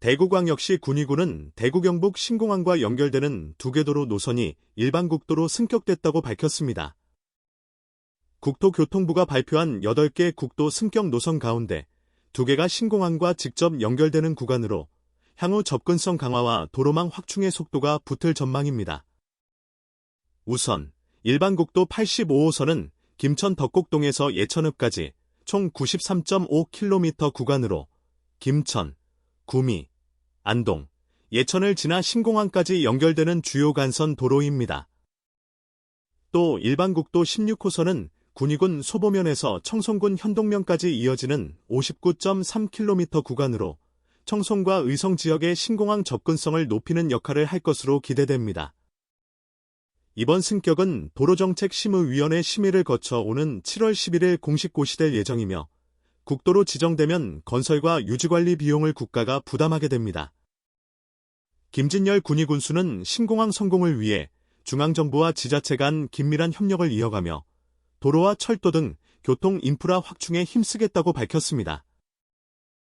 대구광역시 군위군은 대구 경북 신공항과 연결되는 두개 도로 노선이 일반 국도로 승격됐다고 밝혔습니다. 국토교통부가 발표한 8개 국도 승격 노선 가운데 두 개가 신공항과 직접 연결되는 구간으로 향후 접근성 강화와 도로망 확충의 속도가 붙을 전망입니다. 우선 일반 국도 85호선은 김천 덕곡동에서 예천읍까지 총 93.5km 구간으로 김천, 구미, 안동, 예천을 지나 신공항까지 연결되는 주요 간선 도로입니다. 또 일반 국도 16호선은 군위군 소보면에서 청송군 현동면까지 이어지는 59.3km 구간으로 청송과 의성 지역의 신공항 접근성을 높이는 역할을 할 것으로 기대됩니다. 이번 승격은 도로정책심의위원회 심의를 거쳐 오는 7월 11일 공식 고시될 예정이며 국도로 지정되면 건설과 유지관리 비용을 국가가 부담하게 됩니다. 김진열 군위군수는 신공항 성공을 위해 중앙정부와 지자체 간 긴밀한 협력을 이어가며 도로와 철도 등 교통 인프라 확충에 힘쓰겠다고 밝혔습니다.